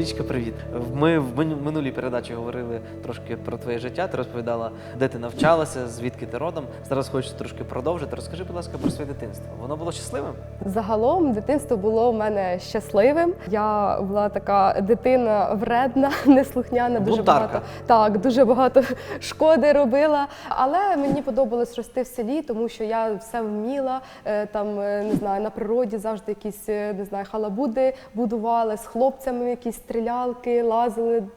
Марічка, привіт. Ми в минулій передачі говорили трошки про твоє життя. Ти розповідала, де ти навчалася, звідки ти родом. Зараз хочу трошки продовжити. Розкажи, будь ласка, про своє дитинство. Воно було щасливим? Загалом дитинство було в мене щасливим. Я була така дитина вредна, неслухняна, дуже Бунтарка. багато так, дуже багато шкоди робила. Але мені подобалось рости в селі, тому що я все вміла. Е, Там е, не знаю, на природі завжди якісь е, не знаю, халабуди будували з хлопцями, якісь стрілялки, лазили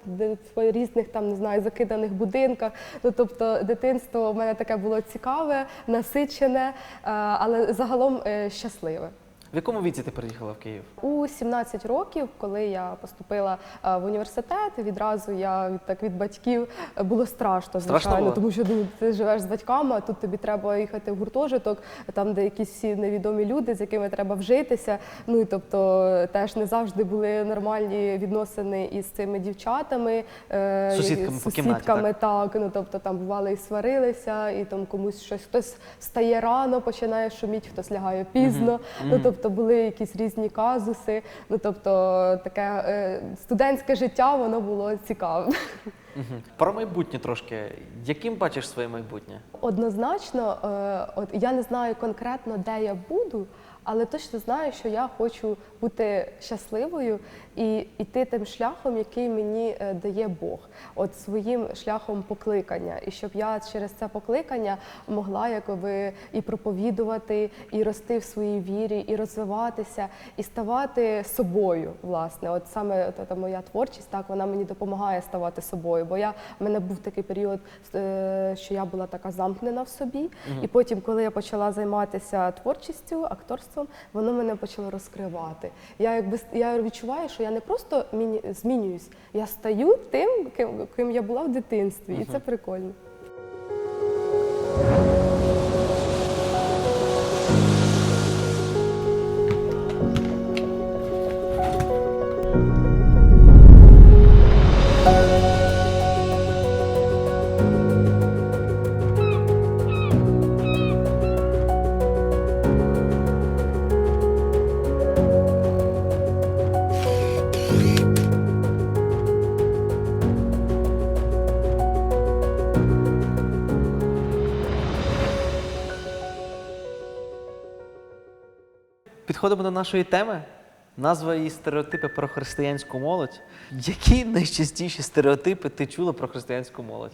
де- в різних там не знаю закиданих будинках. Ну тобто, дитинство в мене таке було цікаве, насичене, е, але загалом е, щасливе. В якому віці ти приїхала в Київ? У 17 років, коли я поступила е, в університет, відразу я від так від батьків е, було страшно, Страшно звичайно, було? тому що ну, ти живеш з батьками, а тут тобі треба їхати в гуртожиток, там де якісь всі невідомі люди, з якими треба вжитися. Ну і тобто теж не завжди були нормальні відносини із цими дівчатами, е, Сусідками з по кімнаті, сусідками, так, ну тобто там бували і сварилися, і там комусь щось хтось встає рано, починає шуміти, хтось лягає пізно. Ну тобто були якісь різні казуси. Ну тобто таке е, студентське життя воно було цікаве. Про майбутнє трошки. Яким бачиш своє майбутнє? Однозначно, е, от я не знаю конкретно, де я буду, але точно знаю, що я хочу бути щасливою і йти тим шляхом, який мені е, дає Бог, от своїм шляхом покликання, і щоб я через це покликання могла якоби і проповідувати, і рости в своїй вірі, і розвиватися, і ставати собою. Власне, от саме та, та моя творчість, так вона мені допомагає ставати собою. Бо я в мене був такий період, е, що я була така замкнена в собі, і потім, коли я почала займатися творчістю, акторством, воно мене почало розкривати. Я якби я відчуваю, що я не просто міні- змінююсь, я стаю тим, ким, ким я була в дитинстві, і це прикольно. Підходимо до нашої теми. Назва її стереотипи про християнську молодь. Які найчастіші стереотипи ти чула про християнську молодь?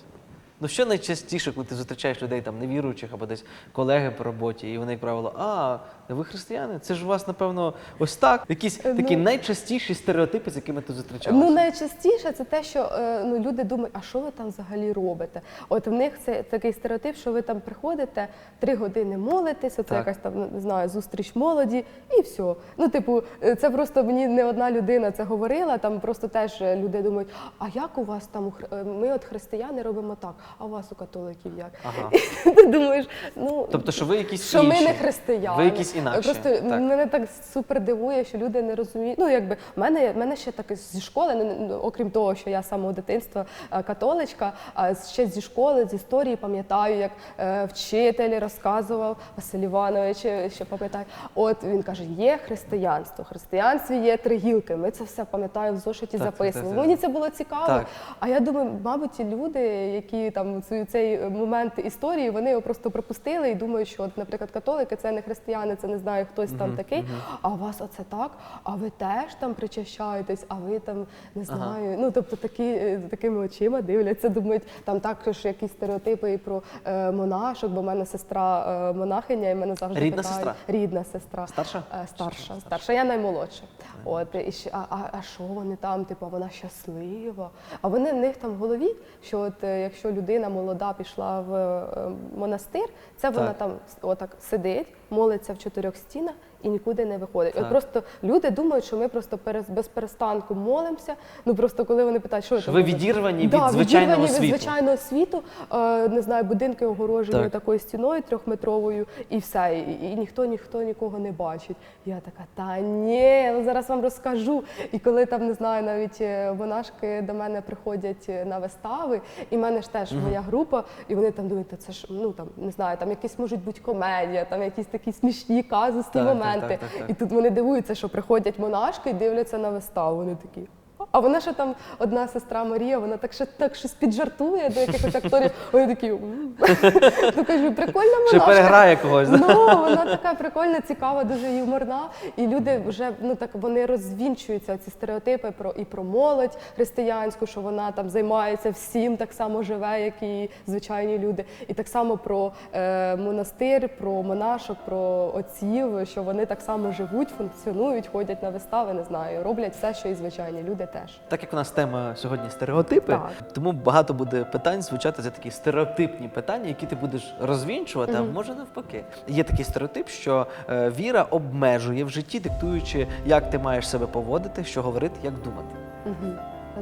Ну що найчастіше, коли ти зустрічаєш людей там невіруючих або десь колеги по роботі, і вони, як правило, а ви християни? Це ж у вас, напевно, ось так. Якісь Е, такі ну- найчастіші стереотипи, з якими ти зустрічалася. Ну найчастіше це те, що е, ну люди думають, а що ви там взагалі робите? От в них це такий стереотип, що ви там приходите, три години молитесь, це Так. якась там не знаю, зустріч молоді, і все. Ну, типу, е, це просто мені не одна людина це говорила. Там просто теж е, люди думають, а як у вас там у хр- е, ми от християни робимо так, а у вас у католиків як? Ага. Ти думаєш, ну Тобто, що ви якісь що інші. ми не християни. Ви якісь інакші. Просто Так. мене так супер дивує, що люди не розуміють. Ну якби в мене, в мене ще так зі школи, ну, ну, окрім того, що я з самого дитинства е, католичка, а ще зі школи, з історії пам'ятаю, як е, вчитель розказував Василь Іванович, е, ще пам'ятаю. От він каже: є християнство. В християнстві є три гілки. Ми це все пам'ятаю в зошиті Так, так, записано. так, так. Мені це було цікаво. Так. А я думаю, мабуть, ті люди, які там цей, цей момент історії, вони його просто пропустили і думають, що, от, наприклад, католики це не християни, це не знаю, хтось там такий. А у вас оце так? А ви теж там причащаєтесь, а ви там не знаю. Ну тобто такі е, такими очима дивляться, думають, там також якісь стереотипи і про е, монашок, бо в мене сестра е, монахиня, і мене завжди Рідна питають. сестра? Рідна сестра. Старша? Е, Старша, старша. Я наймолодша. От і ще, а, а, а що вони там? Типу, вона щаслива. А вони в них там в голові, що от е, якщо людина молода пішла в е, монастир, це вона Так. там отак сидить, молиться в чотирьох стінах і нікуди не виходить. От просто люди думають, що ми просто перес- без перестанку молимося. Ну просто коли вони питають, що, Що ви відірвані від да, звичайного відірвані світу. від звичайного світу, е, не знаю, будинки огорожені Так. такою стіною трьохметровою, і все. І, і ніхто ніхто нікого не бачить. Я така, та ні, я зараз вам розкажу. І коли там не знаю, навіть е, монашки до мене приходять е, на вистави, і в мене ж теж моя група, і вони там думають, «Та це ж ну там не знаю, там якісь можуть бути комедія, там якісь такі смішні казусні Так, так, моменти. Так, так, так. І тут вони дивуються, що приходять монашки і дивляться на виставу. Вони такі. «А, вона ще там одна сестра Марія, вона так ще так щось піджартує до якихось акторів. Вони такі ну кажу, прикольна Ще монашка. переграє когось. Ну, вона така прикольна, цікава, дуже юморна. І люди вже ну так вони розвінчуються ці стереотипи про і про молодь християнську, що вона там займається всім, так само живе, як і звичайні люди. І так само про е, монастир, про монашок, про отців, що вони так само живуть, функціонують, ходять на вистави, не знаю, роблять все, що і звичайні люди теж. Так як у нас тема сьогодні стереотипи, Так. тому багато буде питань звучати за такі стереотипні питання, які ти будеш розвінчувати, а може навпаки. Є такий стереотип, що е, віра обмежує в житті, диктуючи, як ти маєш себе поводити, що говорити, як думати. Угу.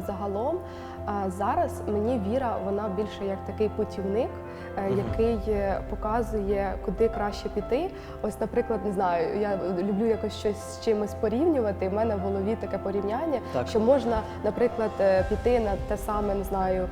Загалом а, зараз мені віра, вона більше як такий путівник, е, який е, показує, куди краще піти. Ось, наприклад, не знаю, я люблю якось щось з чимось порівнювати. У мене в голові таке порівняння, Так. що можна, наприклад, е, піти на те саме, не знаю,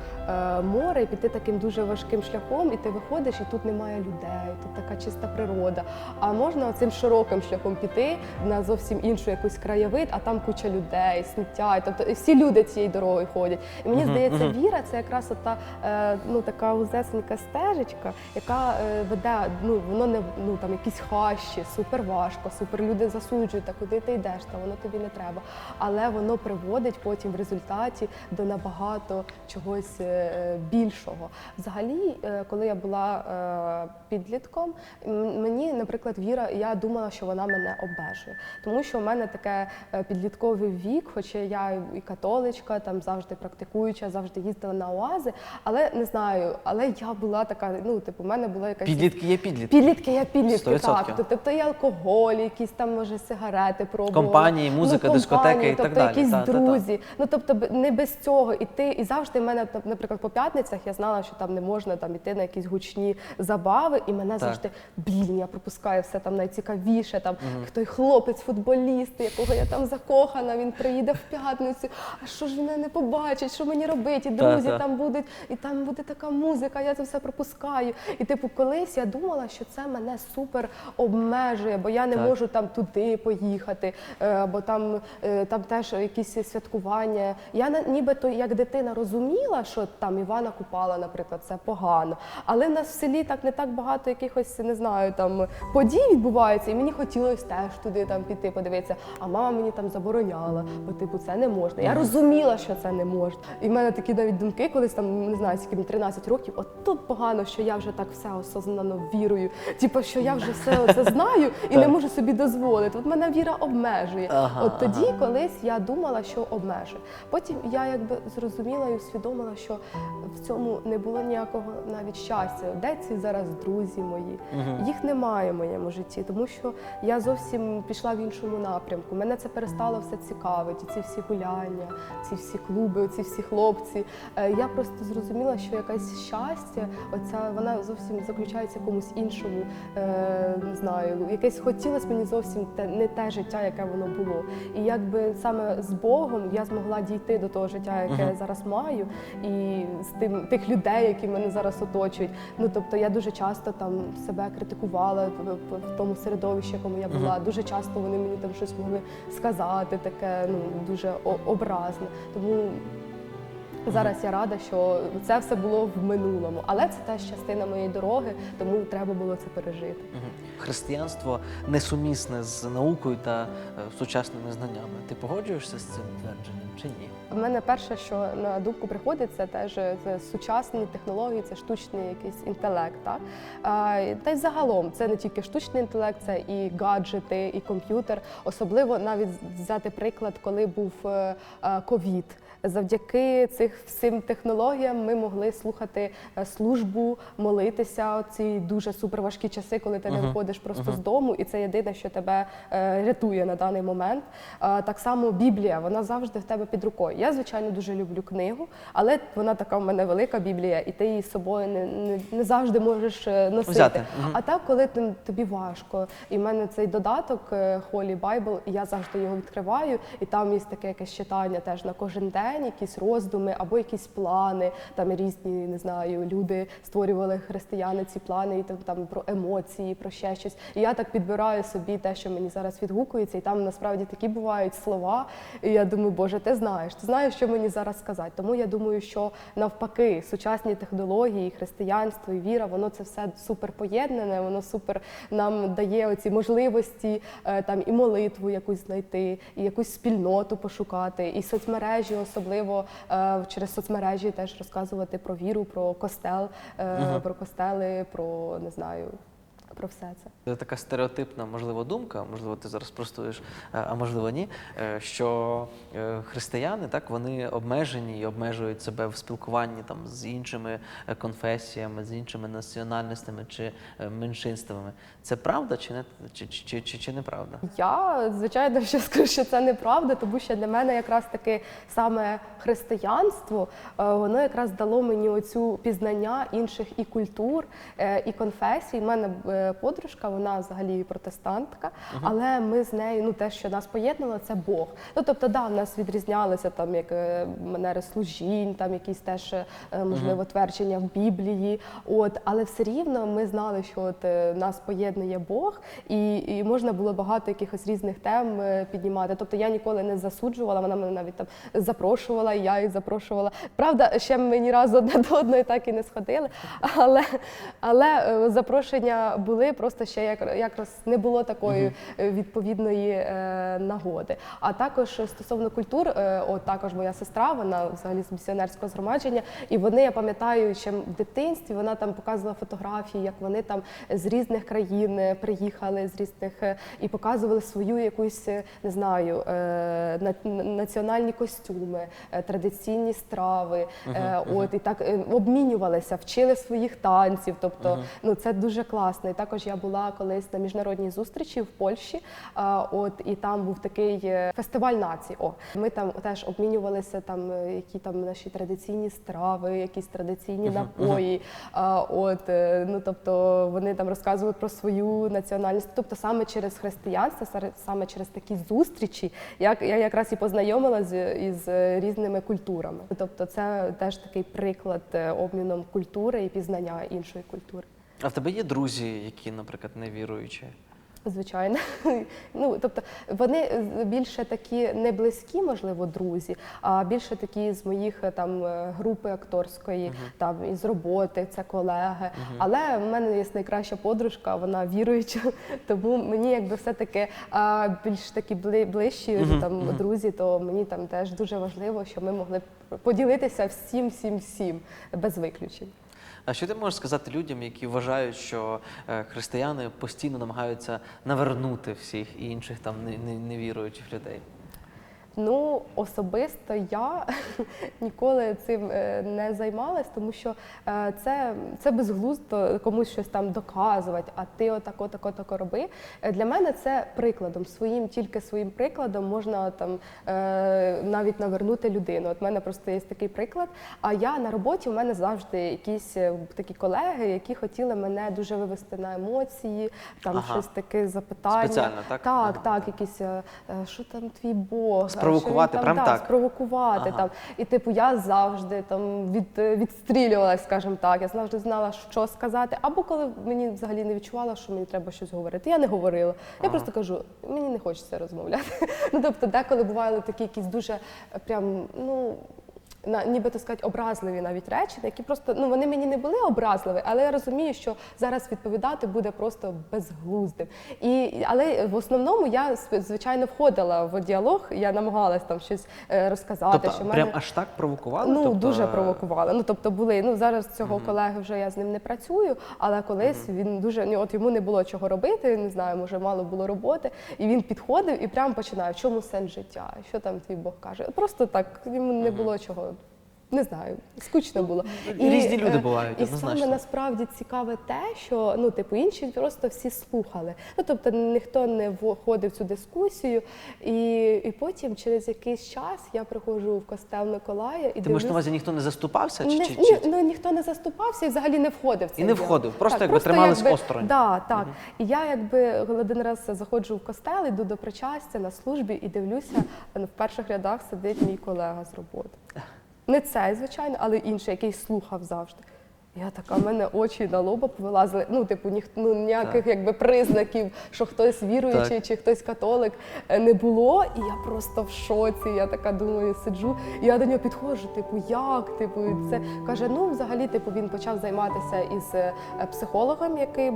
море, і піти таким дуже важким шляхом, і ти виходиш, і тут немає людей, тут така чиста природа. А можна цим широким шляхом піти на зовсім іншу якусь краєвид, а там куча людей, сміття. Тобто всі люди цією дорогою ходять. І мені Мгм, здається, віра це якраз та е, ну така узесенька стежечка, яка е, веде, ну воно не ну там якісь хащі, супер важко, супер люди засуджують, та куди ти йдеш, та воно тобі не треба. Але воно приводить потім в результаті до набагато чогось е, більшого. Взагалі, е, коли я була е, підлітком, мені, наприклад, віра, я думала, що вона мене обмежує, тому що в мене таке е, підлітковий вік, хоча я і католичка, там завжди практикуюча, завжди їздила на оази, але не знаю, але я була така, ну типу, в мене була якась Підлітки є підлітки. Підлітки є підлітки, 100%. так. Тобто і алкоголь, якісь там може сигарети пробували. Компанії, музика, дискотеки і так тобто далі. якісь Та, та, та. друзі. Ну тобто не без цього. І ти і завжди в мене, наприклад, по п'ятницях я знала, що там не можна там іти на якісь гучні забави, і мене завжди блін, я пропускаю все там найцікавіше. Там той хлопець, футболіст, якого я там закохана, він приїде в п'ятницю. А що ж мене не побачить? Що мені робити? І друзі та. там будуть, і там буде така музика, я це все пропускаю. І типу, колись я думала, що це мене супер обмежує, бо я не Так. можу там туди поїхати, е, або там, е, там теж якісь святкування. Я нібито як дитина розуміла, що там Івана Купала, наприклад, це погано. Але в нас в селі так не так багато якихось, не знаю, там подій відбувається, і мені хотілося теж туди там піти, подивитися. А мама мені там забороняла, бо типу це не можна. Я розуміла, що це не можна. І в мене такі навіть думки, колись там не знаю, скільки мені 13 років. От тут погано, що я вже так все осознано вірую. Типу, що я вже все це знаю і не можу собі дозволити. От мене віра обмежує. Ага, От тоді, ага. колись я думала, що обмежує. Потім я якби зрозуміла і усвідомила, що в цьому не було ніякого навіть щастя. Де ці зараз друзі мої? Їх немає в моєму житті, тому що я зовсім пішла в іншому напрямку. Мене це перестало все цікавити. Ці всі гуляння, ці всі клуби, ці всі хлопці. Е, Я просто зрозуміла, що якесь щастя, оця вона зовсім заключається в якомусь іншому, е, не знаю, якесь хотілося мені зовсім те, не те життя, яке воно було. І якби саме з Богом я змогла дійти до того життя, яке я зараз маю, і з тим тих людей, які мене зараз оточують. Ну тобто я дуже часто там себе критикувала в тому середовищі, якому я була. Дуже часто вони мені там щось могли сказати, таке ну дуже образне. Тому Зараз я рада, що це все було в минулому, але це теж частина моєї дороги, тому треба було це пережити. Християнство несумісне з наукою та е, сучасними знаннями. Ти погоджуєшся з цим твердженням чи ні? В мене перше, що на думку приходить, це теж це сучасні технології, це штучний якийсь інтелект. Так? Та й загалом це не тільки штучний інтелект, це і гаджети, і комп'ютер. Особливо навіть взяти приклад, коли був е, е, ковід. Завдяки цих всім технологіям ми могли слухати е, службу, молитися у ці дуже суперважкі часи, коли ти не виходиш просто з дому, і це єдине, що тебе е, рятує на даний момент. Так само Біблія, вона завжди в тебе під рукою. Я, звичайно, дуже люблю книгу, але вона така в мене велика Біблія, і ти її з собою не, не, не завжди можеш е, носити. Взяти, мгм. А так, коли ти- тобі важко, і в мене цей додаток Holy Bible, і я завжди його відкриваю, і там є таке якесь читання теж на кожен день. День якісь роздуми або якісь плани. Там різні не знаю, люди створювали християни ці плани, і там, там про емоції, про ще щось. І я так підбираю собі те, що мені зараз відгукується, і там насправді такі бувають слова. І я думаю, Боже, ти знаєш, ти знаєш, що мені зараз сказати. Тому я думаю, що навпаки, сучасні технології, християнство і віра, воно це все супер поєднане, воно супер нам дає оці можливості е, там і молитву якусь знайти, і якусь спільноту пошукати, і соцмережі, особливо е, через соцмережі теж розказувати про віру, про костел, е, про костели, про не знаю, про все це. Це така стереотипна, можливо, думка, можливо, ти зараз простуєш, е, а можливо, ні. е, Що е, християни так вони обмежені і обмежують себе в спілкуванні там з іншими конфесіями, з іншими національностями чи меншинствами. Це правда чи не чи, чи, чи, чи неправда? Я звичайно ще скажу, що це неправда, тому що для мене якраз таки саме християнство воно якраз дало мені оцю пізнання інших і культур, і конфесій. У мене подружка, вона взагалі протестантка, але ми з нею, ну те, що нас поєднало, це Бог. Ну тобто, да, в нас відрізнялися там як е, манери служінь, там якісь теж е, можливо твердження в Біблії. От, але все рівно ми знали, що от е, нас поєднує Бог, і, і можна було багато якихось різних тем піднімати. Тобто я ніколи не засуджувала, вона мене навіть там запрошувала, і я її запрошувала. Правда, ще ми ні разу одне до одної так і не сходили. Але, але запрошення були, просто ще як, якраз не було такої е, відповідної е, нагоди. А також стосовно культур, е, от також моя сестра, вона взагалі з місіонерського згромадження, і вони, я пам'ятаю, ще в дитинстві вона там показувала фотографії, як вони там з різних країн е, приїхали, з різних е, і показували свою якусь, не знаю, е, на- національні костюми, традиційні страви. е, От і так обмінювалися, вчили своїх танців. Тобто, ну це дуже класно. І також я була колись на міжнародній зустрічі в Польщі. От і там був такий е, фестиваль націй. О, ми там теж обмінювалися там, е, які там наші традиційні страви, якісь традиційні напої. От е, ну тобто вони там розказували про свою національність. Тобто саме через християнство, саме через такі зустрічі, як я якраз і познайомилася із різними культурами. Тобто, це теж такий приклад обміном культури і пізнання іншої культури. А в тебе є друзі, які, наприклад, не віруючі? Звичайно, ну тобто вони е, більше такі не близькі, можливо, друзі, а більше такі з моїх е, там е, групи акторської, там із роботи, це колеги. Але в мене є найкраща подружка, вона віруюча, тому мені якби все таки більш такі бли- ближчі там друзі, то мені там теж дуже важливо, щоб ми могли поділитися всім, всім, всім без виключень. А що ти можеш сказати людям, які вважають, що е, християни постійно намагаються навернути всіх інших там не- не- невіруючих людей? Ну, особисто я ніколи цим е, не займалась, тому що е, це, це безглуздо комусь щось там доказувати, а ти отако, тако, тако роби. Е, Для мене це прикладом. Своїм, тільки своїм прикладом можна там навіть навернути людину. От в мене просто є такий приклад. А я на роботі у мене завжди якісь такі колеги, які хотіли мене дуже вивести на емоції, там Ага. щось таке запитання. Спеціально, так? Так, Ага. так, якісь що там твій Бог, Спровокувати, прям так? спровокувати Ага. там. І типу я завжди там від, відстрілювалась, скажімо так. Я завжди знала, що сказати. Або коли мені взагалі не відчувала, що мені треба щось говорити. Я не говорила. Я просто кажу, мені не хочеться розмовляти. Ну тобто, деколи бували такі якісь дуже прям, ну. На нібито сказати образливі навіть речі, які просто ну вони мені не були образливі, але я розумію, що зараз відповідати буде просто безглуздим. І але в основному я звичайно входила в діалог. Я намагалась там щось е, розказати. Тобто, що в прям мене... аж так провокували? Ну тобто... дуже провокували. Ну тобто були. Ну зараз цього колеги вже я з ним не працюю, але колись він дуже ну, от йому не було чого робити. Не знаю, може мало було роботи, і він підходив і прямо починає. В чому сенс життя? Що там твій Бог каже? Просто так йому не було чого не знаю, скучно було. І, різні люди е, бувають, І однозначно. саме насправді цікаве те, що ну, типу, інші просто всі слухали. Ну тобто ніхто не входив в цю дискусію. І, і потім, через якийсь час, я приходжу в костел Миколая і Ти маєш на увазі, ніхто не заступався? Чи, не, чи, ні, ну, ніхто не заступався і взагалі не входив в це. І не входив, просто якби тримались осторонь. Да, так. І я якби один раз заходжу в костел, йду до причастя на службі і дивлюся, в перших рядах сидить мій колега з роботи. Не цей, звичайно, але інший, який слухав завжди. Я така, в мене очі на лоба повилазили. Ну, типу, ніх, ну, ніяких Так. якби признаків, що хтось віруючий Так. чи хтось католик е, не було. І я просто в шоці. Я така думаю, сиджу. І я до нього підходжу, типу, як? Типу, і це каже: ну, взагалі, типу, він почав займатися із е, психологом, який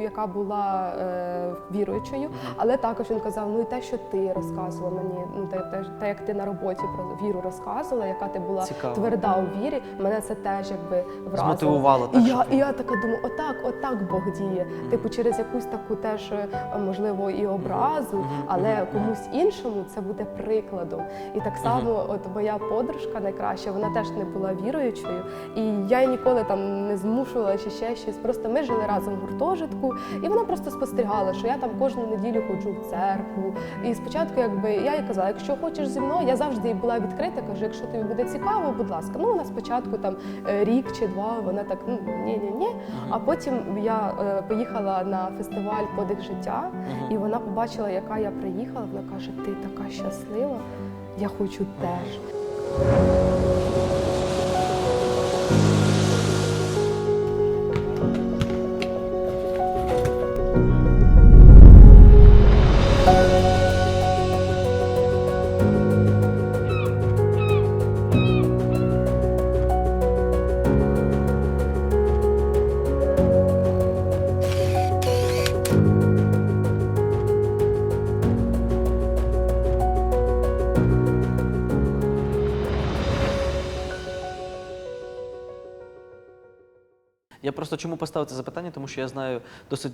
яка була е, віруючою. Але також він казав: ну і те, що ти розказувала мені, ну те, те, те, як ти на роботі про віру розказувала, яка ти була Цікаво. тверда у вірі, мене це теж якби вразило. Змотивувало, так, І щоб я, і я така думаю, отак, отак Бог діє. Типу, через якусь таку теж е, можливо і образу, але комусь іншому це буде прикладом. І так само, от моя подружка найкраща, вона теж не була віруючою, і я її ніколи там не змушувала чи ще щось. Просто ми жили разом в гуртожитку, і вона просто спостерігала, що я там кожну неділю ходжу в церкву. І спочатку, якби я їй казала, якщо хочеш зі мною, я завжди їй була відкрита. Кажу, якщо тобі буде цікаво, будь ласка. Ну вона спочатку там е, рік чи два, вона так ну ні, ні, ні. А потім я е, поїхала на фестиваль Подих життя, і вона побачила, яка я приїхала. Вона каже: Ти така щаслива, я хочу теж. Чому поставити запитання, тому що я знаю досить.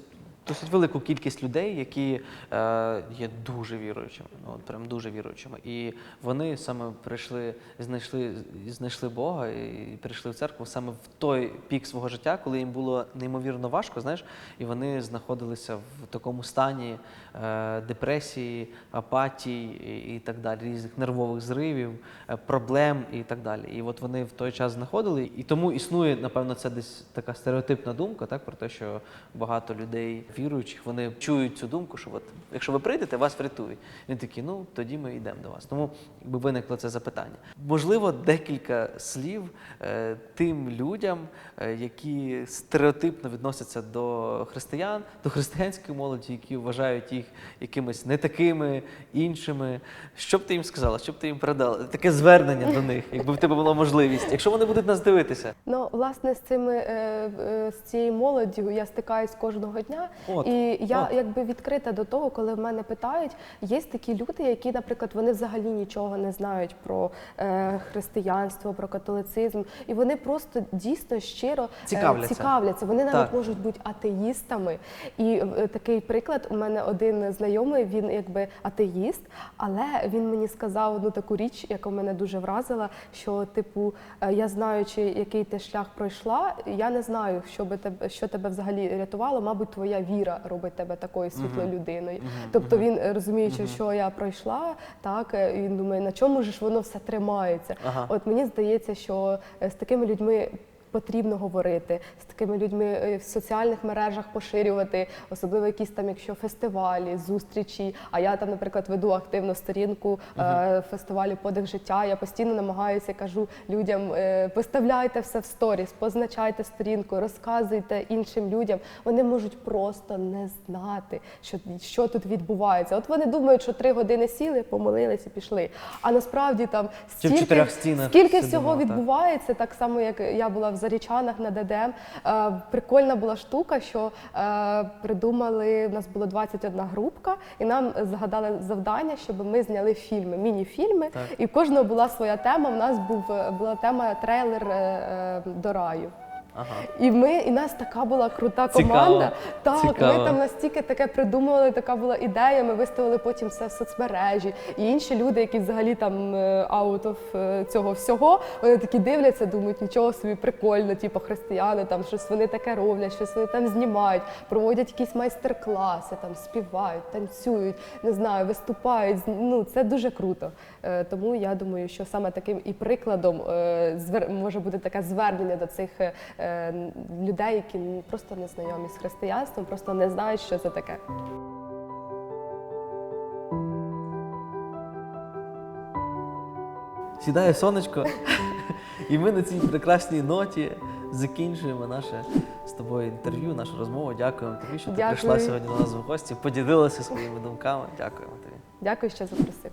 Досить велику кількість людей, які е, є дуже віруючими, ну от прям дуже віруючими. І вони саме прийшли, знайшли, знайшли Бога і прийшли в церкву саме в той пік свого життя, коли їм було неймовірно важко, знаєш, і вони знаходилися в такому стані е, депресії, апатії і, так далі, різних нервових зривів, е, проблем і так далі. І от вони в той час знаходили, і тому існує, напевно, це десь така стереотипна думка, так про те, що багато людей віруючих, вони чують цю думку, що от якщо ви прийдете, вас врятують. Вони такі, ну тоді ми йдемо до вас. Тому якби виникло це запитання. Можливо, декілька слів е, тим людям, е, які стереотипно відносяться до християн, до християнської молоді, які вважають їх якимись не такими, іншими. Що б ти їм сказала? Що б ти їм передала? Таке звернення до них, якби в тебе була можливість. Якщо вони будуть нас дивитися, Ну, власне, з цими е, е, з цією молоддю я стикаюсь кожного дня, От, і я от. якби відкрита до того, коли в мене питають, є такі люди, які, наприклад, вони взагалі нічого не знають про е, християнство, про католицизм, і вони просто дійсно щиро е, Цікавляться. цікавляться. Вони навіть Так. можуть бути атеїстами. І е, такий приклад у мене один знайомий, він якби атеїст, але він мені сказав одну таку річ, яка мене дуже вразила, що типу, е, я знаючи, який ти шлях пройшла, я не знаю, що би тебе, що тебе взагалі рятувало. Мабуть, твоя віра робить тебе такою світлою людиною. Тобто він е, розуміючи, що я пройшла, так е, він думає, на чому ж воно все тримається. От мені здається, що е, з такими людьми. Потрібно говорити з такими людьми е, в соціальних мережах поширювати, особливо якісь там, якщо фестивалі, зустрічі. А я там, наприклад, веду активно сторінку е, фестивалю Подих життя. Я постійно намагаюся, кажу людям: е, виставляйте все в сторіс, позначайте сторінку, розказуйте іншим людям. Вони можуть просто не знати, що, що тут відбувається. От вони думають, що три години сіли, помолились і пішли. А насправді там стільки, скільки всього відбувається так само, як я була в Зарічанах на ДДМ. Е, прикольна була штука, що е, придумали, у нас було 21 групка, і нам згадали завдання, щоб ми зняли фільми, міні-фільми. І в кожного була своя тема. У нас був була тема трейлер е, до раю. Ага. І ми, і нас така була крута Цікаво, команда. Так, цікаво. ми там настільки таке придумували, така була ідея. Ми виставили потім все в соцмережі. І інші люди, які взагалі там е, out of е, цього всього, вони такі дивляться, думають, нічого собі прикольно, типу християни, там щось вони таке роблять, щось вони там знімають, проводять якісь майстер-класи, там співають, танцюють, не знаю, виступають. Ну це дуже круто. Е, Тому я думаю, що саме таким і прикладом може бути таке звернення до цих людей, які просто не знайомі з християнством, просто не знають, що це таке. Сідає сонечко, і ми на цій прекрасній ноті закінчуємо наше з тобою інтерв'ю, нашу розмову. Дякуємо тобі, що ти Дякую. прийшла сьогодні до нас в гості, поділилася своїми думками. Дякуємо тобі. Дякую, що запросив.